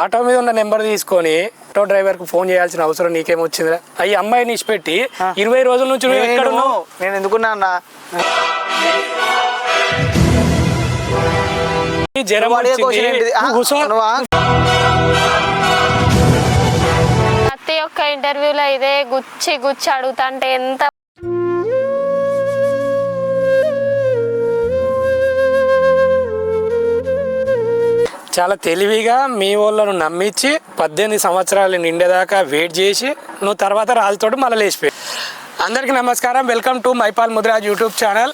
Auto మీద ఉన్న number తీసుకొని ఆటో డ్రైవర్కి ఫోన్ చేయాల్సిన అవసరం నీకేమొచ్చిందిరా? ఈ అమ్మాయిని ఇచ్చిపెట్టి ఇరవై రోజుల నుంచి నువ్వు ఎక్కడ నేను ఉన్నావు నేను ఎందుకున్నా అన్న? జ్వరం ఏంటిది? ఆ, కూర్చో. ప్రతి ఒక్క ఇంటర్వ్యూలో ఇదే గుచ్చి గుచ్చి అడుగుతాంటే ఎంత చాలా తెలివిగా మీ వాళ్ళను నమ్మించి పద్దెనిమిది సంవత్సరాలు నిండేదాకా వెయిట్ చేసి నువ్వు తర్వాత రాజుతోటి మళ్ళీ లేచిపోయి. అందరికీ నమస్కారం. Welcome to Mypal Mudraj YouTube channel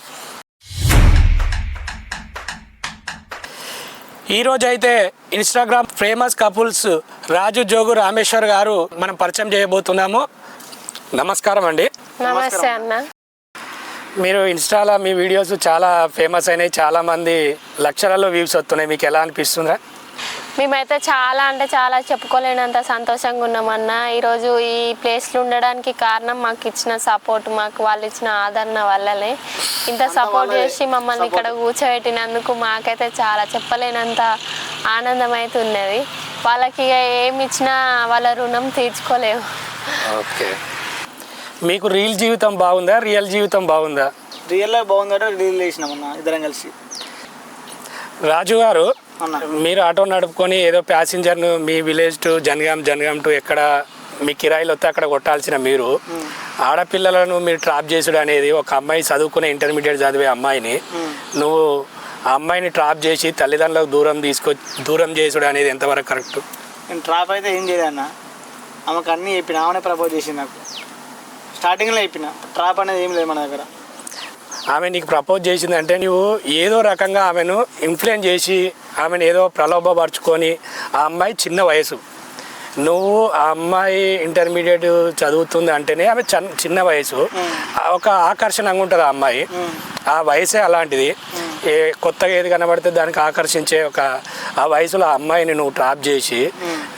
ఈరోజు అయితే Instagram famous couples Raju Jogu Rameshwar గారు మనం పరిచయం చేయబోతున్నాము. నమస్కారం అండి. నమస్తే అన్న. మీరు ఇన్స్టాలో మీ వీడియోస్ చాలా ఫేమస్ అయినాయి చాలా మంది లక్షలలో వ్యూస్ వస్తున్నాయి. మీకు ఎలా అనిపిస్తుందా? మేమైతే చాలా అంటే చాలా చెప్పుకోలేనంత సంతోషంగా ఉన్నామన్న ఈరోజు ఈ ప్లేస్లో ఉండడానికి కారణం మాకు ఇచ్చిన సపోర్ట్ మాకు వాళ్ళు ఇచ్చిన ఆదరణ వల్లనే. ఇంత సపోర్ట్ చేసి మమ్మల్ని ఇక్కడ కూర్చోబెట్టినందుకు మాకైతే చాలా చెప్పలేనంత ఆనందం అయితే ఉన్నది. వాళ్ళకి ఇక ఏమి ఇచ్చినా వాళ్ళ రుణం తీర్చుకోలేము ఓకే. మీకు రీల్ జీవితం బాగుందా? రియల్ జీవితం బాగుందా? రియల్గా బాగుందంటే రీల్ చేసినాం అన్న ఇద్దరం కలిసి. రాజు గారు అన్న. మీరు ఆటో నడుపుకొని ఏదో ప్యాసింజర్ను మీ village to Jangaon Jangaon to ఎక్కడ మీ కిరాయిలు వస్తే అక్కడ కొట్టాల్సిన మీరు. ఆడపిల్లలను మీరు ట్రాప్ చేసుడు అనేది ఒక అమ్మాయి చదువుకునే ఇంటర్మీడియట్ చదివే అమ్మాయిని. నువ్వు ఆ అమ్మాయిని ట్రాప్ చేసి తల్లిదండ్రులకు దూరం తీసుకొ దూరం చేసుడు అనేది ఎంతవరకు కరెక్ట్ నేను ట్రాప్ అయితే ఏం చేయలేదు అన్న. ఆమెకు అన్నీ చెప్పిన ఆమెనే ప్రపోజ్ చేసింది నాకు. స్టార్టింగ్లో చెప్పిన ట్రాప్ అనేది ఏం లేదు మన దగ్గర. ఆమె నీకు ప్రపోజ్ చేసిందంటే నువ్వు ఏదో రకంగా ఆమెను ఇన్ఫ్లుయెన్స్ చేసి ఆమెను ఏదో ప్రలోభపరుచుకొని ఆ అమ్మాయి చిన్న వయసు. నువ్వు ఆ అమ్మాయి ఇంటర్మీడియట్ చదువుతుంది అంటేనే ఆమె చన్- చిన్న వయసు. ఒక ఆకర్షణంగా ఉంటుంది ఆ అమ్మాయి. ఆ వయసే అలాంటిది. ఏ కొత్తగా ఏది కనబడితే దానికి ఆకర్షించే ఒక ఆ వయసులో ఆ అమ్మాయిని నువ్వు ట్రాప్ చేసి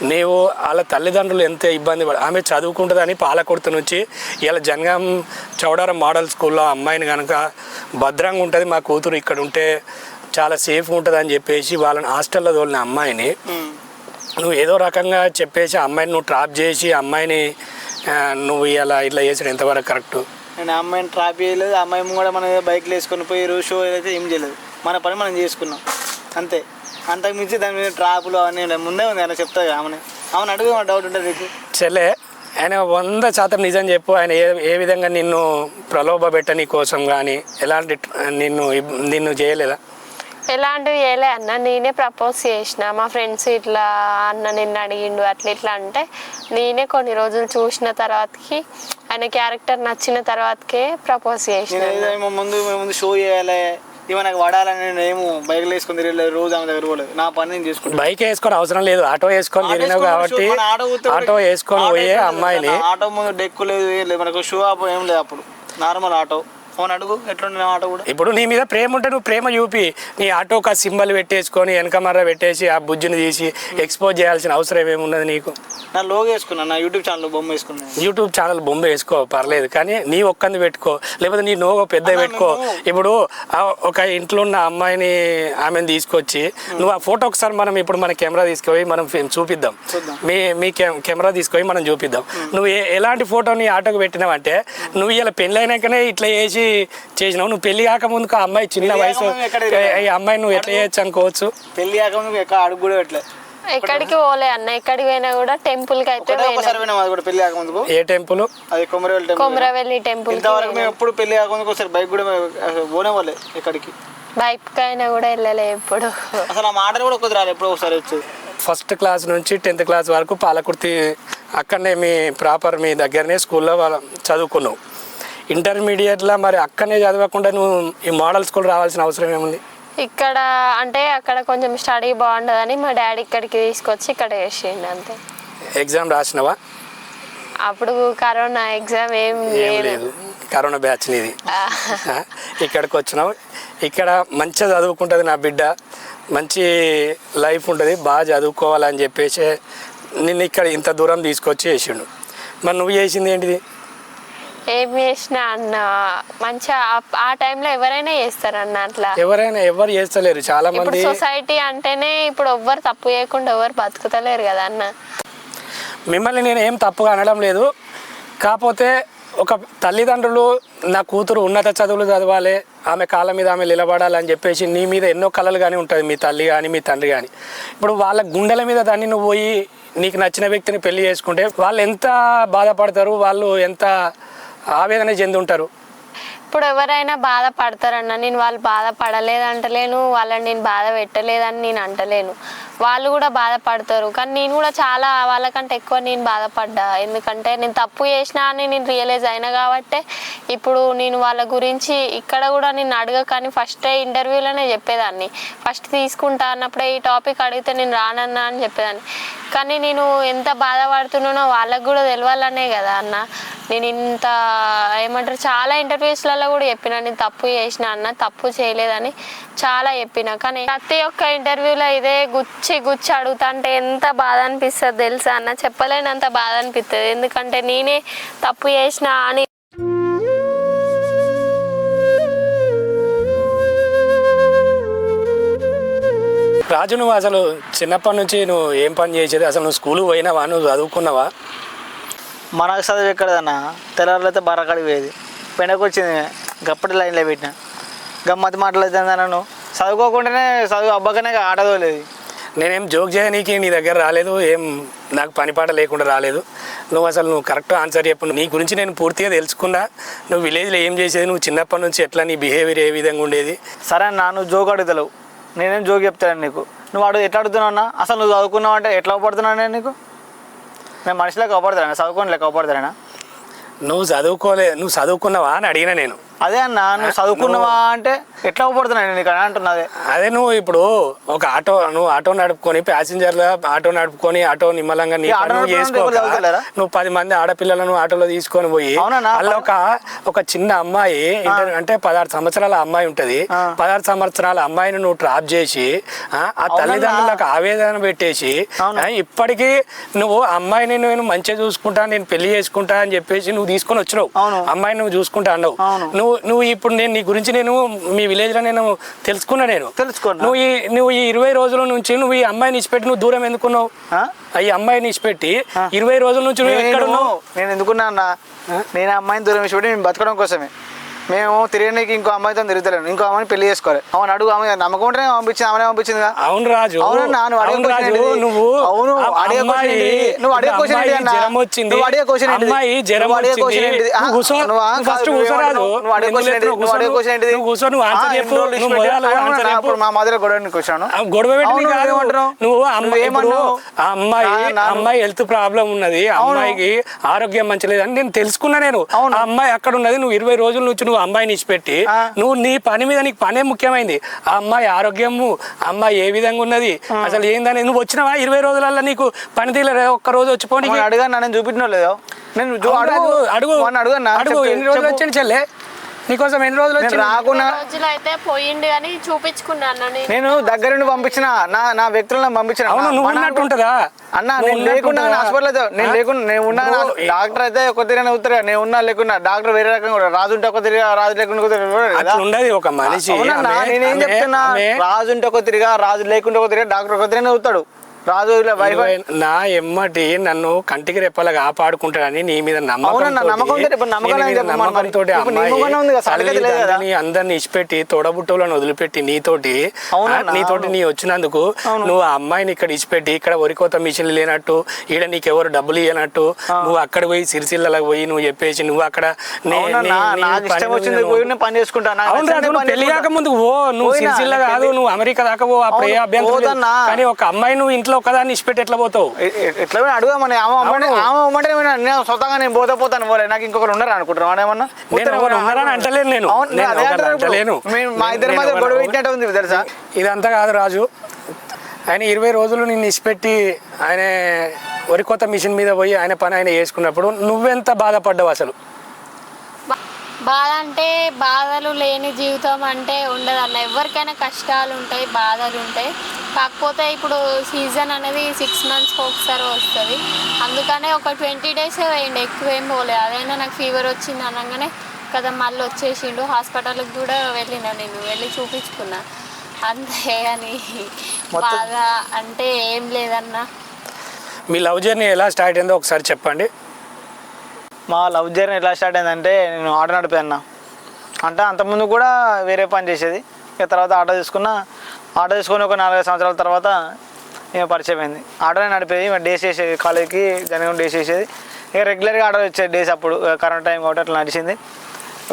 నీవు వాళ్ళ తల్లిదండ్రులు ఎంత ఇబ్బంది పడ ఆమె చదువుకుంటుందని పాలకుర్తి నుంచి ఇలా జనగాం చౌడారం మోడల్ స్కూల్లో ఆ అమ్మాయిని కనుక భద్రంగా ఉంటుంది మా కూతురు ఇక్కడ ఉంటే చాలా సేఫ్గా ఉంటుంది అని చెప్పేసి వాళ్ళని హాస్టల్లో తోలిన అమ్మాయిని నువ్వు ఏదో రకంగా చెప్పేసి ఆ అమ్మాయిని నువ్వు ట్రాప్ చేసి అమ్మాయిని నువ్వు ఇలా ఇట్లా చేసాడు ఎంతవరకు కరెక్ట్? అండ్ అమ్మాయిని ట్రాప్ చేయలేదు. అమ్మాయి కూడా మన బైక్లు వేసుకొని పోయారు షో అయితే ఏం చేయలేదు. మన పని మనం చేసుకున్నాం. అంతే. అంతకు మించి దాని మీద ట్రాపులు అవన్నీ ఉన్నాయి. ముందే ఉంది. ఆయన చెప్తా ఆమెనే. ఆమెను అడుగు డౌట్ ఉంటుంది నీకు. చెల్లె ఆయన వంద శాతం నిజం చెప్పు. ఆయన ఏ ఏ విధంగా నిన్ను ప్రలోభ పెట్టని కోసం కానీ ఎలాంటి నిన్ను నిన్ను చేయలేదా? ఎలాంటివి చేయలే. అన్న నేనే ప్రపోజ్ చేసిన. మా ఫ్రెండ్స్ ఇట్లా అన్న నిన్ను అడిగిండు అట్లా ఇట్లా అంటే నేనే కొన్ని రోజులు చూసిన తర్వాతకి ఆయన క్యారెక్టర్ నచ్చిన తర్వాతకే ప్రపోజ్ చేసిన నేను ముందు మేము ముందు షో చేయాలి. ఇవి నాకు వాడాలని నేను ఏమో బైక్లో వేసుకొని తిరగలేదు రోజు ఆమె దగ్గర పోలేదు. నా పని నేను చేసుకుంటాను బైక్ వేసుకొని అవసరం లేదు. ఆటో వేసుకొని తిరిగినావు కాబట్టి ఆటో వేసుకొని పోయే అమ్మాయిని. ఆటో ముందు డెక్కు లేదు మనకు షూ ఆప్ ఏం లేదు అప్పుడు. Normal auto. ఫోన్ అడుగు ఎట్లుంది ఆటో కూడా. ఇప్పుడు నీ మీద ప్రేమ ఉంటే నువ్వు ప్రేమ చూపి నీ ఆటోకి ఆ సింబల్ పెట్టేసుకొని వెనక మర్ర పెట్టేసి ఆ బుజ్జిని తీసి ఎక్స్పోజ్ చేయాల్సిన అవసరం ఏమున్నది నీకు? నా లోగో వేసుకున్నాను నా యూట్యూబ్ ఛానల్ బొమ్మ వేసుకున్నాను యూట్యూబ్ ఛానల్ బొమ్మ వేసుకో పర్లేదు. కానీ నీ ఒక్కంది పెట్టుకో. లేకపోతే నీ నోగో పెద్ద పెట్టుకో. ఇప్పుడు ఆ ఒక ఇంట్లో ఉన్న అమ్మాయిని ఆమెను తీసుకొచ్చి నువ్వు ఆ ఫోటో ఒకసారి మనం ఇప్పుడు మన కెమెరా తీసుకుపోయి మనం చూపిద్దాం. మీ మీ కె- కెమెరా తీసుకొని మనం చూపిద్దాం. నువ్వు ఏ- ఎలాంటి ఫోటో నీ ఆటోకి పెట్టినావంటే నువ్వు ఇలా పెళ్ళి అయినాకనే ఇట్లా చేసి చేసినావు. నువ్వు పెళ్ళి కాకముందుకు ఆ అమ్మాయి చిన్న వయసు కాకముందు ఈ అమ్మాయి నువ్వు ఎట్లా చేయొచ్చు అనుకోవచ్చు? పెళ్ళి కాకముందు ఎక్కడ అడుగు కూడా ఎక్కడికి పోలే అన్న ఎక్కడికి పోయినా కూడా టెంపుల్కి అయితే ఒకటే పోయినా. ఒకసారి పోయినాం అది కూడా పెళ్ళి కాకముందుకు. ఏ టెంపుల్ అది కొమరవెల్లి టెంపుల్ కొమరవెల్లి టెంపుల్ ఇంతవరకు మేము ఎప్పుడు పెళ్ళి కాకముందుకు ఒకసారి బైక్ కూడా పోనే వాళ్ళే ఎక్కడికి. బైక్ అయినా కూడా వెళ్ళలే ఎప్పుడు. అసలు ఆ మాటలు కూడా ఒకటి రాలి ఎప్పుడో ఒకసారి వచ్చేది. ఫస్ట్ క్లాస్ నుంచి టెన్త్ క్లాస్ వరకు పాలకుర్తి అక్కడనే మీ ప్రాపర్ మీ దగ్గరనే స్కూల్లో వాళ్ళ చదువుకున్నావు ఇంటర్మీడియట్లో మరి అక్కడనే చదవకుండా నువ్వు ఈ మోడల్ స్కూల్ రావాల్సిన అవసరం ఏముంది? ఇక్కడ అంటే అక్కడ కొంచెం స్టడీ బాగుండదని మా డాడీ ఇక్కడికి తీసుకొచ్చి ఇక్కడ వేసిండు అంతే. ఎగ్జామ్ రాసినవా? అప్పుడు కరోనా ఎగ్జామ్ ఏం ఏం లేదు. లేదు. కరోనా బ్యాచ్ నీది. ఆ, ఇక్కడికి వచ్చినావు. ఇక్కడ మంచిగా చదువుకుంటుంది నా బిడ్డ. మంచి లైఫ్ ఉంటుంది. బాగా చదువుకోవాలని చెప్పేసి నిన్ను ఇక్కడ ఇంత దూరం తీసుకొచ్చి వేసిండు మరి నువ్వు చేసింది ఏంటిది? ఏం చేసినా అన్న మంచిగా ఆ- టైంలో ఎవరైనా చేస్తారన్న అట్లా. ఎవరైనా ఎవరు చేస్తలేరు. చాలా మంది సొసైటీ అంటేనే ఇప్పుడు ఎవ్వరు తప్పు చేయకుండా ఎవరు బతుకుతలేరు కదా అన్న. మిమ్మల్ని నేను ఏం తప్పుగా అనడం లేదు. కాకపోతే ఒక తల్లిదండ్రులు నా కూతురు ఉన్నత చదువులు చదవాలి ఆమె కాళ్ళ మీద ఆమె నిలబడాలని చెప్పేసి నీ మీద ఎన్నో కళలు కానీ ఉంటుంది. మీ తల్లి కానీ మీ తండ్రి కానీ ఇప్పుడు వాళ్ళ గుండెల మీద దాన్ని నువ్వు పోయి నీకు నచ్చిన వ్యక్తిని పెళ్ళి చేసుకుంటే వాళ్ళు ఎంత బాధపడతారు? వాళ్ళు ఎంత ఆవేదన చెంది ఉంటారు. ఇప్పుడు ఎవరైనా బాధపడతారన్న నేను వాళ్ళు బాధపడలేదు అంటలేను వాళ్ళని నేను బాధ పెట్టలేదని నేను అంటలేను. వాళ్ళు కూడా బాధపడతారు. కానీ నేను కూడా చాలా వాళ్ళకంటే ఎక్కువ నేను బాధపడ్డా. ఎందుకంటే నేను తప్పు చేసినా అని నేను రియలైజ్ అయినా కాబట్టే ఇప్పుడు నేను వాళ్ళ గురించి ఇక్కడ కూడా నేను అడగకని ఫస్ట్ ఇంటర్వ్యూలోనే చెప్పేదాన్ని. ఫస్ట్ తీసుకుంటా అన్నప్పుడే ఈ టాపిక్ అడిగితే నేను రానన్నా అని చెప్పేదాన్ని. కానీ నేను ఎంత బాధపడుతున్నానో వాళ్ళకు కూడా తెలవాలనే కదా అన్న. నేను ఇంత ఏమంటారు చాలా ఇంటర్వ్యూస్లలో కూడా చెప్పిన నేను తప్పు చేసిన అన్న తప్పు చేయలేదని చాలా చెప్పిన. కానీ ప్రతి ఒక్క ఇంటర్వ్యూలో ఇదే గుచ్చి గుచ్చి అడుగుతా అంటే ఎంత బాధ అనిపిస్తుంది తెలుసా అన్న? చెప్పలేనంత బాధ అనిపిస్తుంది ఎందుకంటే నేనే తప్పు చేసిన అని రాజు నువ్వు అసలు చిన్నప్పటి నుంచి నువ్వు ఏం పని చేసేది? అసలు నువ్వు స్కూల్ పోయినావా? నువ్వు చదువుకున్నావా? మనకు చదువు ఎక్కడదన్న? తెల్లవారులైతే బర్రకాడికి పోయేది. పెండకు వచ్చింది గప్పటి లైన్లో పెట్టిన. గమ్మతి మాట్లాడుతుంది నన్ను చదువుకోకుండానే చదువు అబ్బాకనే ఆడదో లేదు నేనేం జోక్ చేయనీకి నీ దగ్గర రాలేదు ఏం నాకు పనిపాట లేకుండా రాలేదు. నువ్వు అసలు నువ్వు కరెక్ట్ ఆన్సర్ చెప్పు. నీ గురించి నేను పూర్తిగా తెలుసుకున్నా. నువ్వు విలేజ్లో ఏం చేసేది? నువ్వు చిన్నప్పటి నుంచి ఎట్లా నీ బిహేవియర్ ఏ విధంగా ఉండేది? సరే అన్న నువ్వు జోక్ అడుగుతలేవు. నేనేం జోక్ చెప్తాను నీకు. నువ్వు అడుగు ఎట్లా అడుగుతున్నావు అన్న? అసలు నువ్వు చదువుకున్నావు అంటే ఎట్లా పడుతున్నావు నేను నీకు? నేను మనిషిలో కాపాడుతానా చదువుకొని లేక నువ్వు చదువుకోలే నువ్వు చదువుకున్నావా అని అడిగిన నేను. అదే అన్న నువ్వు చదువుకున్నావా అంటే ఎట్లా కాపాడుతున్నా నేను నీకు అని అంటున్నా అదే నువ్వు ఇప్పుడు ఒక ఆటో నువ్వు ఆటో నడుపుకొని ప్యాసింజర్ల ఆటో నడుపుకొని ఆటో నిమ్మలంగా నీ నువ్వు చేసుకోక? నువ్వు పది మంది ఆడపిల్లలను ఆటోలో తీసుకొని పోయి? అల్ల ఒక ఒక చిన్న అమ్మాయి అంటే పదహారు సంవత్సరాల అమ్మాయి ఉంటది. పదహారు సంవత్సరాల అమ్మాయిని నువ్వు ట్రాప్ చేసి ఆ తల్లిదండ్రులకు ఆవేదన పెట్టేసి ఇప్పటికీ నువ్వు అమ్మాయిని నేను మంచిగా చూసుకుంటా నేను పెళ్ళి చేసుకుంటా అని చెప్పేసి నువ్వు తీసుకొని వచ్చినావు. అమ్మాయిని నువ్వు చూసుకుంటా అన్నావు అవును. నువ్వు నువ్వు ఇప్పుడు నేను నీ గురించి నేను మీ విలేజ్లో నేను తెలుసుకున్నా నేను. తెలుసుకున్నా. నువ్వు ఈ నువ్వు ఈ ఇరవై రోజుల నుంచి నువ్వు ఈ అమ్మాయిని ఇచ్చిపెట్టి నువ్వు దూరం ఎందుకున్నావు? ఈ అమ్మాయిని ఇచ్చిపెట్టి ఇరవై రోజుల నుంచి నువ్వు ఎక్కడ నేను ఉన్నావు నేను ఎందుకున్నా అన్న? నేను అమ్మాయిని దూరం నేను బతకడం కోసమే. మేము తిరగడానికి ఇంకో అమ్మాయితో తిరుగుతలేను ఇంకో అమ్మాయిని పెళ్ళి చేసుకోవాలి అవును అడుగు ఆమె నమ్మకం ఉంటేనే పంపించింది ఆమెనే పంపించింది అవును రాజు అడిగే అవును question రాజు? నువ్వు అవును, అడిగే ఏంటిది? నువ్వు అడిగే ఏంటిది అన్నా? జ్వరం వచ్చింది నువ్వు అడిగే ఏంటిది? అమ్మాయి జ్వరం అడిగే నువ్వు ఆ, ఫస్ట్ కూర్చో నువ్వు అడిగే question ఏంటిది? నువ్వు అడిగే question ఏంటిది? నువ్వు కూర్చో నువ్వు ఆన్సర్ చెప్పు నువ్వు మొదలు ఆన్సర్ చెప్పు మా ఆ గొడవ పెట్టి? నువ్వు అమ్మాయి అమ్మాయి అమ్మాయి హెల్త్ ప్రాబ్లం ఉన్నది. అమ్మాయికి ఆరోగ్యం మంచిలేదు అని నేను తెలుసుకున్నా నేను. ఆ అమ్మాయి అక్కడ ఉన్నది నువ్వు ఇరవై రోజుల నుంచి నువ్వు అమ్మాయిని ఇచ్చిపెట్టి. నువ్వు నీ పని మీద నీకు పనే ముఖ్యమైంది. ఆ అమ్మాయి ఆరోగ్యము అమ్మాయి ఏ విధంగా ఉన్నది? అసలు ఏందని నువ్వు వచ్చినావా? ఇరవై రోజులలో నీకు పని తీయలే ఒక్క రోజు వచ్చిపోయి అడిగా నేను అడుగు. అడుగు. అడుగు. ఎన్ని రోజులు వచ్చింది చెల్లె? నీకోసం ఎన్ని రోజులు నేను రాకుండా రోజులు అయితే పోయిండు అని చూపించుకున్నాను నేను. నేను దగ్గరుండి పంపించిన నా నా వ్యక్తులను పంపించిన. అవును నువ్వు ఉన్నట్టు ఉంటుందా? అన్న నువ్వు నేను లేకుండా హాస్పిటల్ అయితే నేను? లేకుండా నేను ఉన్నా డాక్టర్ అయితే ఒక తిరిగి ఉత్తరా. నేను ఉన్నా లేకున్నా డాక్టర్ వేరే రకంగా కూడా రాజు ఉంటే ఒక తిరిగా రాజు లేకుండా ఒక తిరిగా ఉండదు ఒక మనిషి నేనేం చెప్తున్నా? రాజు ఉంటే ఒక తిరిగా రాజు లేకుండా ఒక తిరిగా డాక్టర్ ఒక తిరిగి అవుతాడు రాజు ఇలా వైఫ్ ఇరవై- నా ఎమ్మటి నన్ను కంటికి రెప్పలా కాపాడుకుంటాడని నీ మీద నమ్మకం. అందరిని ఇచ్చిపెట్టి తోడబుట్టవులను వదిలిపెట్టి నీతోటి నీతోటి నీ వచ్చినందుకు నువ్వు ఆ అమ్మాయిని ఇక్కడ ఇచ్చిపెట్టి ఇక్కడ వరికోత మిషన్లు లేనట్టు ఈడ నీకెవరు డబ్బులు ఇవ్వనట్టు నువ్వు అక్కడ పోయి సిరిసిల్లకు పోయి నువ్వు చెప్పేసి నువ్వు అక్కడ పని పెళ్ళి. కాక ముందు ఓ నువ్వు సిరిసిల్ల కాదు నువ్వు అమెరికా దాకా పో అప్పుడు ఏ అభ్యంతరం. కానీ ఒక అమ్మాయి నువ్వు ఇంట్లో ఒకదాన్ని ఇచ్చిపెట్టి ఎట్లా పోతావు? ఎట్లా పోయినా అడుగు మరి ఆమె అమ్మంటే నేను స్వతహాగా నేను పోతే పోతాను పోలే. నాకు ఇంకొకరు ఉండరు అనుకుంటున్నాను ఏమన్నా? నేను అంటలేను నేను. అంటలేను. మా ఇద్దరి మధ్య గొడవ పెట్టినట్టు ఉంది తెలుసా? ఇదంతా కాదు రాజు. ఆయన ఇరవై రోజులు నిన్ను ఇచ్చిపెట్టి ఆయన వరికోత మిషన్ మీద పోయి ఆయన పని ఆయన చేసుకున్నప్పుడు నువ్వెంత బాధపడ్డావు అసలు? బాధ అంటే బాధలు లేని జీవితం అంటే ఉండదు అన్న. ఎవరికైనా కష్టాలు ఉంటాయి బాధలు ఉంటాయి. కాకపోతే ఇప్పుడు సీజన్ అనేది సిక్స్ మంత్స్కి ఒకసారి వస్తుంది. అందుకనే ఒక ట్వంటీ డేస్ వేయండి ఎక్కువ ఏం పోలేదు అదైనా నాకు ఫీవర్ వచ్చింది అనగానే కదా మళ్ళీ వచ్చేసిండు. హాస్పిటల్కి కూడా వెళ్ళిన నేను వెళ్ళి చూపించుకున్నా. అంతే అని. బాధ అంటే ఏం లేదన్నా. మీ లవ్ జర్నీ ఎలా స్టార్ట్ అయిందో ఒకసారి చెప్పండి. మా లవ్ జర్నీ ఎలా స్టార్ట్ అయిందంటే నేను ఆటో నడిపాను అంటే అంతకుముందు కూడా వేరే పని చేసేది. ఇక తర్వాత ఆటో తీసుకున్న ఆటో తీసుకొని ఒక నాలుగైదు సంవత్సరాల తర్వాత మేము పరిచయం అయింది. ఆటోనే నడిపేది డేస్ వేసేది కాలేజీకి జనగం డేస్ వేసేది ఇక రెగ్యులర్గా ఆటో వచ్చేది డేస్ అప్పుడు కరెంట్ టైం కాబట్టి అట్లా నడిచింది.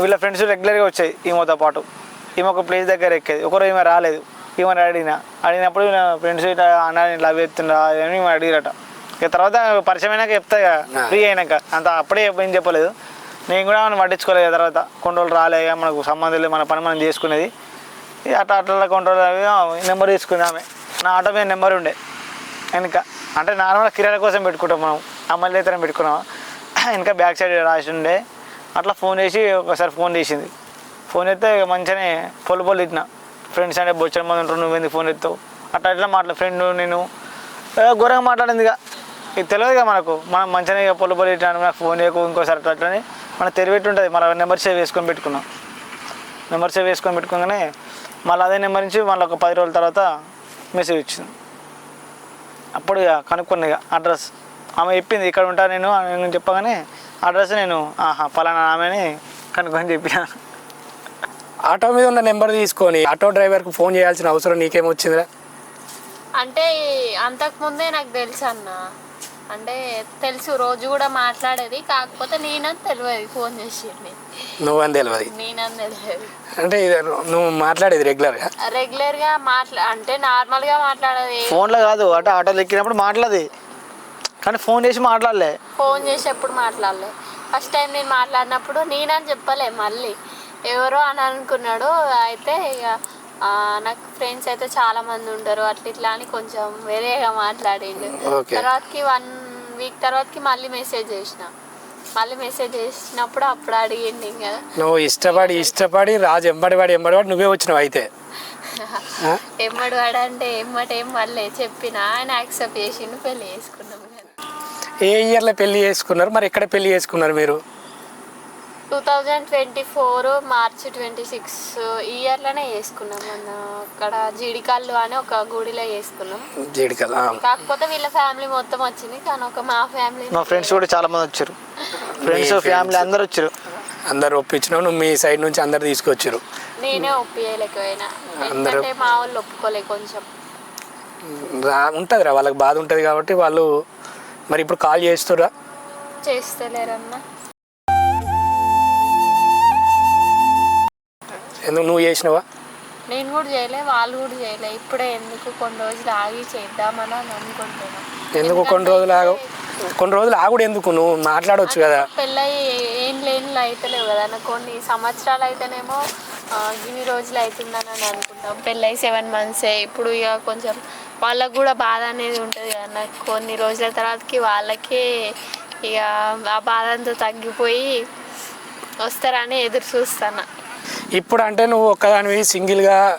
వీళ్ళ ఫ్రెండ్స్ రెగ్యులర్గా వచ్చాయి ఈమెతో పాటు. ఈమె ఒక ప్లేస్ దగ్గర ఎక్కేది. ఒకరు ఈమె రాలేదు. ఈమె అడిగిన. అడిగినప్పుడు ఫ్రెండ్స్ ఇట్లా అన్న లవ్ ఎత్తుండా అని అడిగిరట. ఇక తర్వాత పరిచయం అయినాక చెప్తా ఇక ఫ్రీ అయినాక. అంత అప్పుడే ఏం చెప్పలేదు. నేను కూడా మనం పట్టించుకోలేదు తర్వాత. కొన్ని రోజులు రాలే ఇక మనకు సంబంధం లేదు మన పని మనం చేసుకునేది. అట్లా అట్లా కొన్ని రోజులు నెంబర్ తీసుకుంది ఆమె. నా ఆటో మీద నెంబర్ ఉండే. వెనక. అంటే నార్మల్ కిరాణా కోసం పెట్టుకుంటాం మనం. అమ్మాయిలు ఇతరం పెట్టుకున్నాం. వెనక బ్యాక్ సైడ్ రాసి ఉండే. అట్లా ఫోన్ చేసి ఒకసారి ఫోన్ చేసింది. ఫోన్ చేస్తే మంచిగానే పొలు పొలు ఇట్టిన ఫ్రెండ్స్ అంటే బొచ్చని మంది ఉంటారు నువ్వు ఎందుకు ఫోన్ ఎత్తావు అట్లా ఇట్లా మాట్లా ఫ్రెండ్ నేను. ఘోరంగా మాట్లాడింది ఇక. ఇది తెలియదు ఇక మనకు. మనం మంచిగా ఇక పొలు పొలు ఇట్లా నాకు ఫోన్ చేయకు ఇంకోసారి అట్లా అట్లని మనం తెరిపెట్టి ఉంటుంది. మన నెంబర్ సేవ్ చేసుకొని పెట్టుకున్నాం. నెంబర్ సేవ్ చేసుకొని పెట్టుకోగానే మళ్ళీ అదే నెంబర్ నుంచి మళ్ళీ ఒక పది రోజుల తర్వాత మెసేజ్ వచ్చింది. అప్పుడు ఇక కనుక్కున్నా ఇక అడ్రస్. ఆమె చెప్పింది ఇక్కడ ఉంటా నేను అని నేను చెప్పగానే అడ్రస్ నేను ఆహా పలానా ఆమెని కనుక్కొని చెప్పిన. ఆటో మీద ఉన్న నెంబర్ తీసుకొని ఆటో డ్రైవర్కి ఫోన్ చేయాల్సిన అవసరం నీకేమొచ్చిందిరా? అంటే అంతకుముందే నాకు తెలుసు అన్న అంటే తెలుసు రోజు కూడా మాట్లాడేది. కాకపోతే నేనని తెలియదు ఫోన్ చేసింది. నువ్వని తెలియదు నేనని తెలియదు అంటే ఇది నువ్వు మాట్లాడేది రెగ్యులర్గా రెగ్యులర్గా మాట్లా అంటే నార్మల్గా మాట్లాడేది. ఫోన్లో కాదు అంటే ఆటోలో ఎక్కినప్పుడు మాట్లాడది. కానీ ఫోన్ చేసి మాట్లాడలే. ఫోన్ చేసి ఎప్పుడు మాట్లాడలే. ఫస్ట్ టైం నేను మాట్లాడినప్పుడు నేనని చెప్పలే మళ్ళీ. ఎవరో అని అనుకున్నాడు అయితే ఇక నాకు ఫ్రెండ్స్ అయితే చాలా మంది ఉంటారు అట్లా ఇట్లా అని కొంచెం వేరేగా మాట్లాడిండు. తర్వాతకి వన్ వీక్ తర్వాతకి మళ్ళీ మెసేజ్ చేసిన. మళ్ళీ మెసేజ్ చేసినప్పుడు అప్పుడు అడిగింది కదా నువ్వు ఇష్టపడి ఇష్టపడి రాజు ఎంబడి వాడి ఎంబడి వాడి నువ్వే వచ్చినావు అయితే. ఆ? ఎమ్మడి వాడు అంటే ఎమ్మటి ఏం మళ్ళీ చెప్పిన ఆయన యాక్సెప్ట్ చేసిండు పెళ్ళి చేసుకున్నాం ఏ ఇయర్లో పెళ్ళి చేసుకున్నారు? మరి ఎక్కడ పెళ్ళి చేసుకున్నారు మీరు? Two thousand twenty four March twenty six ఇయర్లోనే చేసుకున్నాం మొన్న అక్కడ జీడికల్లు అని ఒక గుడిలో చేసుకున్నాం. జీడికల్ కాకపోతే వీళ్ళ ఫ్యామిలీ మొత్తం వచ్చింది కానీ ఒక మా ఫ్యామిలీ మా ఫ్రెండ్స్ కూడా చాలా మంది వచ్చారు. ఫ్రెండ్స్ ఫ్యామిలీ అందరు వచ్చారు. అందరు ఒప్పించినావు నువ్వు మీ సైడ్ నుంచి అందరు తీసుకొచ్చారు. నేనే ఒప్పియలేకపోయినా. అందరూ- ఎందుకంటే మా వాళ్ళు ఒప్పుకోలే కొంచెం. రా ఉంటుంది రా వాళ్ళకి బాధ ఉంటుంది కాబట్టి వాళ్ళు మరి ఇప్పుడు కాల్ చేస్తురా చేస్తలేరన్నా. ఎందుకు నువ్వు చేసినావా? నేను కూడా చేయలే వాళ్ళు కూడా చేయలే. ఇప్పుడే ఎందుకు కొన్ని రోజులు ఆగి చేద్దామని అని అనుకుంటున్నాను ఎందుకు కొన్ని రోజులు ఆగు? కొన్ని రోజులు ఆగుడు ఎందుకు? నువ్వు మాట్లాడవచ్చు కదా. పెళ్ళయి ఏం లేని అయితలేవు కదా. నాకు కొన్ని సంవత్సరాలు అయితేనేమో ఇన్ని రోజులు అవుతుందని అని అనుకుంటాం. పెళ్ళయి సెవెన్ మంత్సే. ఇప్పుడు ఇక కొంచెం వాళ్ళకు కూడా బాధ అనేది ఉంటుంది కదా. నాకు కొన్ని రోజుల తర్వాతకి వాళ్ళకి ఇక ఆ బాధ అంతా తగ్గిపోయి వస్తారని ఎదురు చూస్తాను. ఇప్పుడు అంటే నువ్వు ఒక్కదానివి సింగిల్గా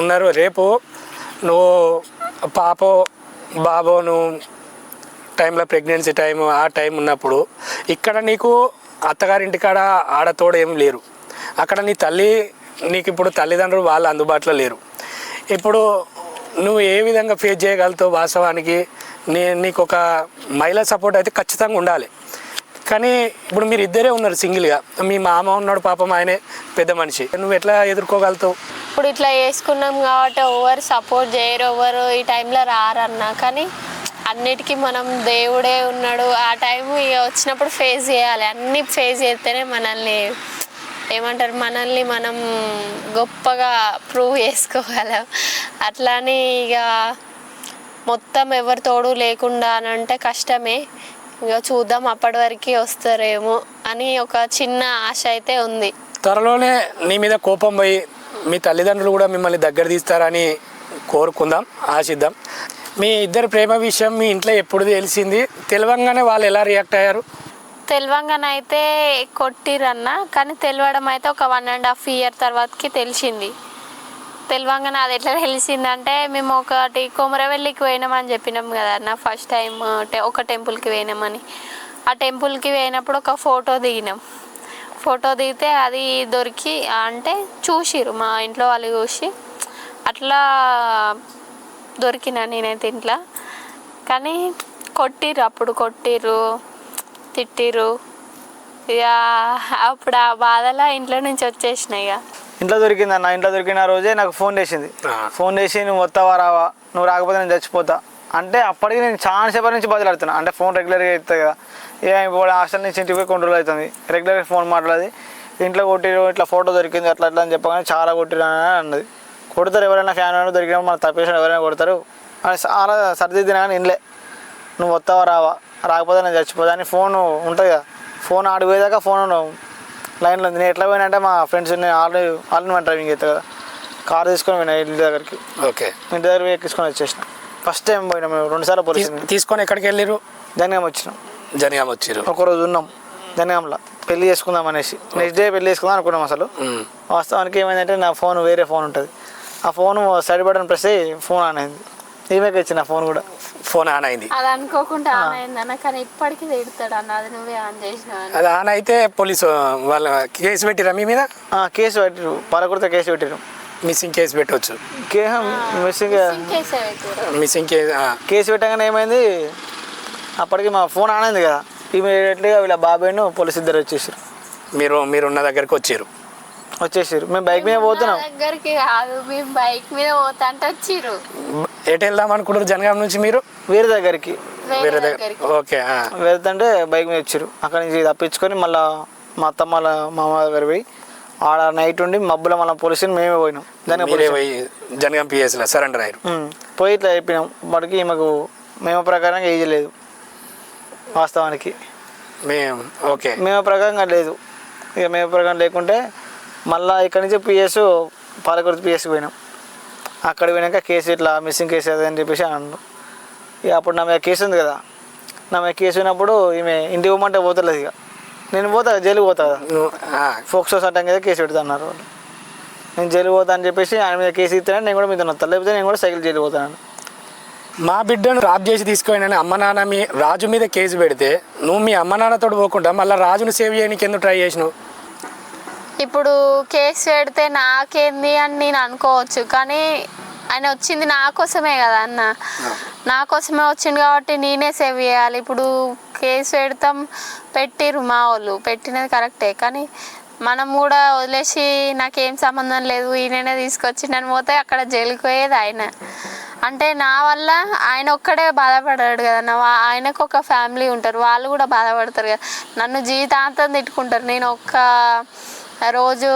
ఉన్నారు. రేపు నువ్వు పాపో బాబో నువ్వు టైంలో ప్రెగ్నెన్సీ టైం ఆ టైం ఉన్నప్పుడు ఇక్కడ నీకు అత్తగారింటికాడ ఆడతోడు ఏం లేరు. అక్కడ నీ తల్లి నీకు ఇప్పుడు తల్లిదండ్రులు వాళ్ళు అందుబాటులో లేరు. ఇప్పుడు నువ్వు ఏ విధంగా ఫేస్ చేయగలుగుతావు వాస్తవానికి? నీ నీకు ఒక మహిళా సపోర్ట్ అయితే ఖచ్చితంగా ఉండాలి. కానీ ఇప్పుడు మీరు ఇద్దరే ఉన్నారు సింగిల్గా. మీ మామ ఉన్నాడు పాపం ఆయనే పెద్ద మనిషి. నువ్వు ఎట్లా ఎదుర్కోగలుగుతావు? ఇప్పుడు ఇట్లా వేసుకున్నాం కాబట్టి ఎవరు సపోర్ట్ చేయరు ఎవరు ఈ టైంలో రారన్నా. కానీ అన్నిటికీ మనం దేవుడే ఉన్నాడు. ఆ టైం ఇక వచ్చినప్పుడు ఫేస్ చేయాలి. అన్ని ఫేస్ చేస్తేనే మనల్ని ఏమంటారు? మనల్ని మనం గొప్పగా ప్రూవ్ చేసుకోగలం. అట్లానే ఇక మొత్తం ఎవరి తోడు లేకుండా అని అంటే కష్టమే. ఇక చూద్దాం అప్పటి వరకు వస్తారేమో అని ఒక చిన్న ఆశ అయితే ఉంది. త్వరలోనే నీ మీద కోపం పోయి మీ తల్లిదండ్రులు కూడా మిమ్మల్ని దగ్గర తీస్తారని కోరుకుందాం ఆశిద్దాం. మీ ఇద్దరి ప్రేమ విషయం మీ ఇంట్లో ఎప్పుడు తెలిసింది? తెలియంగానే వాళ్ళు ఎలా రియాక్ట్ అయ్యారు? తెలివంగానైతే కొట్టిరన్న కానీ తెలియడం అయితే ఒక వన్ అండ్ హాఫ్ ఇయర్ తర్వాతకి తెలిసింది. తెలియంగానే అది ఎట్లా తెలిసిందంటే మేము ఒకటి కొమరవెల్లికి పోయినామని చెప్పినాం కదా అన్న ఫస్ట్ టైం ఒక టెంపుల్కి పోయినామని. ఆ టెంపుల్కి పోయినప్పుడు ఒక ఫోటో దిగినాం. ఫోటో దిగితే అది దొరికి అంటే చూసిరు మా ఇంట్లో వాళ్ళు చూసి. అట్లా దొరికిన నేనైతే ఇంట్లో. కానీ కొట్టిర్రు అప్పుడు కొట్టిర్రు తిట్టిర్రు. ఇక అప్పుడు ఆ బాధలో ఇంట్లో నుంచి వచ్చేసిన ఇక. ఇంట్లో దొరికింది అన్న ఇంట్లో దొరికిన రోజే నాకు ఫోన్ చేసింది. ఫోన్ చేసి నువ్వు వస్తావా రావా? నువ్వు రాకపోతే నేను చచ్చిపోతా. అంటే అప్పటికి నేను చాలా సేపటి నుంచి బదులాడుతున్నా అంటే ఫోన్ రెగ్యులర్గా అవుతుంది కదా ఏ ఇప్పుడు హాస్టల్ నుంచి ఇంటికి పోయి కొన్ని రోజులు అవుతుంది. రెగ్యులర్గా ఫోన్ మాట్లాడి ఇంట్లో కొట్టిరు ఇట్లా ఫోటో దొరికింది అట్లా అట్లా అని చెప్పగానే చాలా కొట్టిరు అని అన్నది. కొడతారు ఎవరైనా ఫ్యాన్ అయినా దొరికినప్పుడు మనం తప్పేసిన ఎవరైనా కొడతారు. అని చాలా సర్దిద్దినా కానీ ఇన్లే. నువ్వు వస్తావా రావా? రాకపోతే నేను చచ్చిపోతా అని ఫోన్ ఉంటుంది కదా. ఫోన్ ఆడిపోయేదాకా ఫోన్ లైన్లో ఉంది. నేను ఎట్లా పోయినా అంటే మా ఫ్రెండ్స్ ఆల్రెడీ ఆల్రెడీ మన డ్రైవింగ్ అవుతుంది కదా. కార్ తీసుకొని పోయినా ఇంటి దగ్గరికి. ఓకే. ఇంటి దగ్గర పోయి ఎక్కించుకొని వచ్చేసిన. ఫస్ట్ టైం పోయినా మేము. రెండుసార్లు పోలీస్ తీస్- తీసుకొని ఎక్కడికి వెళ్ళిరు జనగాం వచ్చినాం. జనగాం వచ్చిరు ఒకరోజు ఉన్నాం. జనగాంలో పెళ్ళి చేసుకుందాం అనేసి. నెక్స్ట్ డే పెళ్ళి చేసుకుందాం అనుకున్నాం అసలు. వాస్తవానికి ఏమైందంటే నా ఫోన్ వేరే ఫోన్ ఉంటుంది. ఆ ఫోన్ సైడ్ బటన్ ప్రెస్ అయ్యి ఫోన్ ఆన్ అయింది. ఈమెకి ఇచ్చిన ఫోన్ కూడా. ఫోన్ ఆన్ అయింది. అది అనుకోకుండా ఆన్ అయిందన్న కానీ ఇప్పటికీ తిడతాడు అన్న అది నువ్వే ఆన్ చేసినావు అని. అది ఆన్ అయితే పోలీసు వాళ్ళ కేసు పెట్టిరా మీ మీద? ఆ, కేసు పెట్టిరు. పలకుడితో కేసు పెట్టిరు. మిస్సింగ్ కేసు పెట్టవచ్చు కే మిస్సింగ్ కేసే పెట్టారు. మిస్సింగ్ కేసు కేసు పెట్టగానే ఏమైంది? అప్పటికి మా ఫోన్ ఆన్ అయింది కదా. ఇమీడియట్లీగా వీళ్ళ బాబాయ్ను పోలీస్ ఇద్దరు వచ్చేసారు మీరు మీరున్న దగ్గరికి వచ్చారు. వచ్చేసారు మేము బైక్ మీద పోతున్నాం. దగ్గరికి కాదు మేము బైక్ మీద పోతా అంటే వచ్చిర్రు. ఎటు వెళ్దాం అనుకుంటారు జనగాం నుంచి మీరు? వేరే దగ్గరికి. వేరే దగ్గర. ఓకే ఆ. వెళ్తుంటే బైక్ మీద వచ్చారు అక్కడి నుంచి తప్పించుకొని మళ్ళీ మా అత్తమ్మ వాళ్ళ మామ దగ్గర పోయి ఆడ నైట్ ఉండి మబ్బుల మళ్ళీ పోలీసుని మేమే పోయినాం. జనగాం పిఎస్లో సరెండర్ అయ్యారు. పోయి ఇట్లా చెప్పినాం. వాడికి మాకు మేము ప్రకారంగా ఏజ్ లేదు. వాస్తవానికి. మేము ఓకే. మేము ప్రకారంగా లేదు. ఇక మేము ప్రకారం లేకుంటే మళ్ళీ ఇక్కడి నుంచి పిఎస్ పాలకుర్తి పిఎస్ పోయినాం. అక్కడ పోయినాక కేసు ఇట్లా మిస్సింగ్ కేసు అది అని చెప్పేసి అన్నాడు. ఇక అప్పుడు నా మీద కేసు ఉంది కదా. నా మీద కేసు ఉన్నప్పుడు ఈమె ఇంటికి పోమంటే పోతలేదు ఇక. నేను పోతా జైలుకి పోతా కదా. ఫోక్సో చట్టం మీద కేసు పెడతా అన్నారు వాళ్ళు. నేను జైలు పోతా అని చెప్పేసి ఆయన మీద కేసు ఇస్తాను నేను కూడా మీతో వస్తాను లేకపోతే నేను కూడా సైకిల్ జైలు పోతాను మా బిడ్డను రాబ్ చేసి తీసుకుపోయినని అమ్మ నాన్న మీ రాజు మీద కేసు పెడితే నువ్వు మీ అమ్మ నాన్నతో పోకుండా మళ్ళీ రాజును సేవ్ చేయడానికి ఎందుకు ట్రై చేసినావు? ఇప్పుడు కేసు పెడితే నాకేంది అని నేను అనుకోవచ్చు. కానీ ఆయన వచ్చింది నా కోసమే కదా అన్న. నా కోసమే వచ్చింది కాబట్టి నేనే సేవ్ చేయాలి. ఇప్పుడు కేసు పెడతాం పెట్టిరు మా వాళ్ళు. పెట్టినది కరెక్టే. కానీ మనం కూడా వదిలేసి నాకేం సంబంధం లేదు. ఈయననే తీసుకొచ్చి నన్ను పోతే అక్కడ జైలుకి పోయేది ఆయన. అంటే నా వల్ల ఆయన ఒక్కడే బాధపడాడు కదా ఆయనకు ఒక ఫ్యామిలీ ఉంటారు. వాళ్ళు కూడా బాధపడతారు కదా. నన్ను జీవితాంతం తిట్టుకుంటారు. నేను ఒక్క రోజు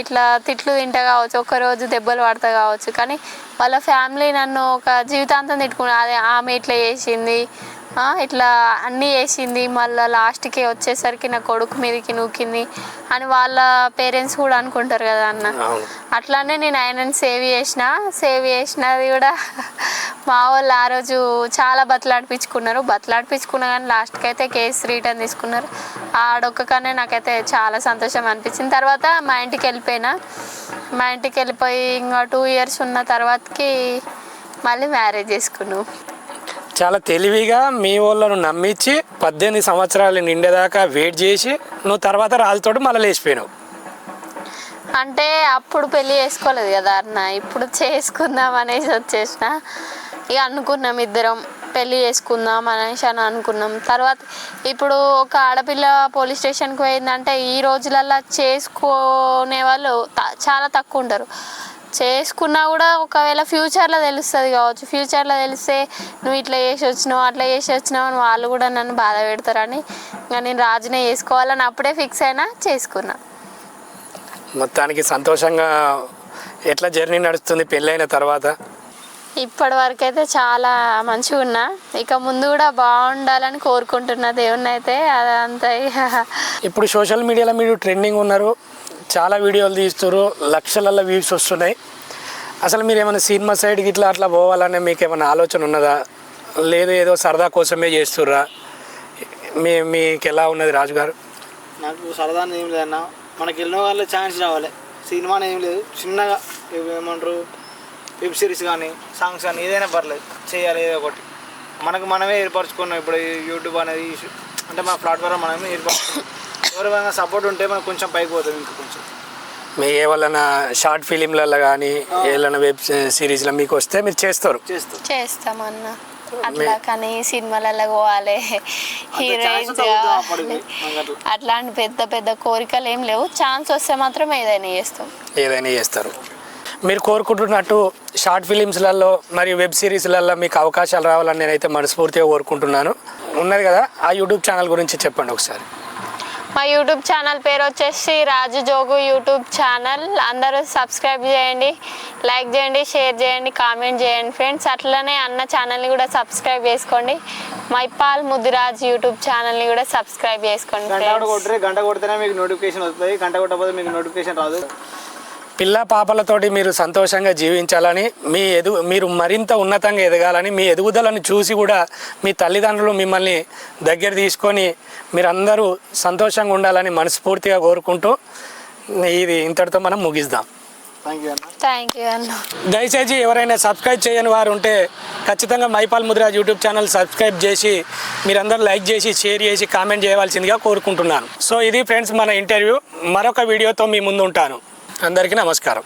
ఇట్లా తిట్లు తింటా కావచ్చు ఒక్కరోజు దెబ్బలు పడతా కావచ్చు. కానీ వాళ్ళ ఫ్యామిలీ నన్ను ఒక జీవితాంతం తిట్టుకుని అదే ఆమె ఇట్లా చేసింది ఇట్లా అన్నీ చేసింది. మళ్ళీ లాస్ట్కి వచ్చేసరికి నా కొడుకు మీదకి నూకింది. అని వాళ్ళ పేరెంట్స్ కూడా అనుకుంటారు కదా అన్న. అట్లానే నేను ఆయనని సేవ్ చేసిన సేవ్ చేసినది కూడా మా వాళ్ళు ఆ రోజు చాలా బతలాడిపించుకున్నారు. బతలాడిపించుకున్నా కానీ లాస్ట్కి అయితే కేసు రిటర్న్ తీసుకున్నారు. ఆడొక్కగానే నాకైతే చాలా సంతోషం అనిపించింది. తర్వాత మా ఇంటికి వెళ్ళిపోయినా. మా ఇంటికి వెళ్ళిపోయి ఇంకా టూ ఇయర్స్ ఉన్న తర్వాతకి మళ్ళీ మ్యారేజ్ చేసుకున్నాం. చాలా తెలివిగా మీ వాళ్ళను నమ్మించి పద్దెనిమిది సంవత్సరాలు నిండేదాకా వెయిట్ చేసి నువ్వు తర్వాత రాళ్ళతో మళ్ళీ లేచిపోయినావు. అంటే అప్పుడు పెళ్ళి చేసుకోలేదు కదా అన్న ఇప్పుడు చేసుకుందాం అనేసి వచ్చేసిన. ఇక అనుకున్నాం ఇద్దరం పెళ్ళి చేసుకుందాం అనేసి అని అనుకున్నాం. తర్వాత ఇప్పుడు ఒక ఆడపిల్ల పోలీస్ స్టేషన్కి పోయిందంటే ఈ రోజులల్లో చేసుకునే వాళ్ళు చాలా తక్కువ ఉంటారు. చేసుకున్నా కూడా ఒకవేళ ఫ్యూచర్లో తెలుస్తుంది కావచ్చు. ఫ్యూచర్లో తెలిస్తే నువ్వు ఇట్లా చేసి వచ్చినావు అట్లా చేసి వచ్చినావు అని వాళ్ళు కూడా నన్ను బాధ పెడతారని ఇంకా నేను రాజునే చేసుకోవాలని అప్పుడే ఫిక్స్ అయినా చేసుకున్నా. మొత్తానికి సంతోషంగా ఎట్లా జర్నీ నడుస్తుంది పెళ్ళైన తర్వాత? ఇప్పటి వరకు అయితే చాలా మంచిగా ఉన్నా. ఇక ముందు కూడా బాగుండాలని కోరుకుంటున్నా దేవుణ్ణి అయితే అదంతా ఇప్పుడు సోషల్ మీడియాలో మీరు ట్రెండింగ్ ఉన్నారు. చాలా వీడియోలు తీస్తున్నారు లక్షలలో వ్యూస్ వస్తున్నాయి. అసలు మీరు ఏమైనా సినిమా సైడ్కి ఇట్లా అట్లా పోవాలనే మీకు ఏమైనా ఆలోచన ఉన్నదా? లేదు ఏదో సరదా కోసమే చేస్తుర్రా? మీ మీకు ఎలా ఉన్నది రాజు గారు నాకు సరదా ఏం లేదన్న. మనకి వెళ్ళిన వాళ్ళు ఛాన్స్ రావాలి. సినిమా ఏం లేదు. చిన్నగా ఇవి ఏమంటారు? వెబ్ సిరీస్ కానీ సాంగ్స్ కానీ ఏదైనా పర్లేదు. చేయాలి ఏదో ఒకటి. మనకు మనమే ఏర్పరచుకున్నాం ఇప్పుడు యూట్యూబ్ అనేది. అంటే మన ప్లాట్ఫామ్ మనమే ఏర్పరచుకున్నాం. ఎవరైనా సపోర్ట్ ఉంటే మనకు కొంచెం పైకి పోతుంది ఇంకా కొంచెం. మీ ఏవలన్నా షార్ట్ ఫిలింలలో కానీ ఏదైనా వెబ్ సిరీస్లో మీకు వస్తే మీరు చేస్తారు? చేస్తాం చేస్తామన్నా. అట్లా కానీ సినిమాలలో పోవాలి. హీరోయిన్స్. అట్లాంటి పెద్ద పెద్ద కోరికలు ఏం లేవు. ఛాన్స్ వస్తే మాత్రం ఏదైనా చేస్తాం. ఏదైనా చేస్తారు. మీరు కోరుకుంటున్నట్టు షార్ట్ ఫిలిమ్స్లలో మరియు వెబ్ సిరీస్లలో మీకు అవకాశాలు రావాలని నేనైతే మనస్ఫూర్తిగా కోరుకుంటున్నాను. ఉన్నది కదా ఆ యూట్యూబ్ ఛానల్ గురించి చెప్పండి ఒకసారి. మా యూట్యూబ్ ఛానల్ పేరు వచ్చేసి రాజు జోగు యూట్యూబ్ ఛానల్. అందరూ సబ్స్క్రైబ్ చేయండి లైక్ చేయండి షేర్ చేయండి కామెంట్ చేయండి ఫ్రెండ్స్. అట్లనే అన్న ఛానల్ని కూడా సబ్స్క్రైబ్ చేసుకోండి. మైపాల్ ముదిరాజ్ యూట్యూబ్ ఛానల్ని కూడా సబ్స్క్రైబ్ చేసుకోండి గంట కొట్టరే గంట కొడితేనే మీకు నోటిఫికేషన్ వస్తుంది గంట కొట్టకపోతే మీకు నోటిఫికేషన్ రాదు. పిల్ల పాపలతోటి మీరు సంతోషంగా జీవించాలని మీ ఎదు మీరు మరింత ఉన్నతంగా ఎదగాలని మీ ఎదుగుదలను చూసి కూడా మీ తల్లిదండ్రులు మిమ్మల్ని దగ్గర తీసుకొని మీరందరూ సంతోషంగా ఉండాలని మనస్ఫూర్తిగా కోరుకుంటూ ఇది ఇంతటితో మనం ముగిద్దాం. థ్యాంక్ యూ అన్న. దయచేసి ఎవరైనా సబ్స్క్రైబ్ చేయని వారు ఉంటే ఖచ్చితంగా Mypal Mudraj YouTube channel subscribe చేసి మీరందరూ లైక్ చేసి షేర్ చేసి కామెంట్ చేయవలసిందిగా కోరుకుంటున్నాను. సో ఇది ఫ్రెండ్స్ మన ఇంటర్వ్యూ. మరొక వీడియోతో మీ ముందు ఉంటాను అందరికీ నమస్కారం.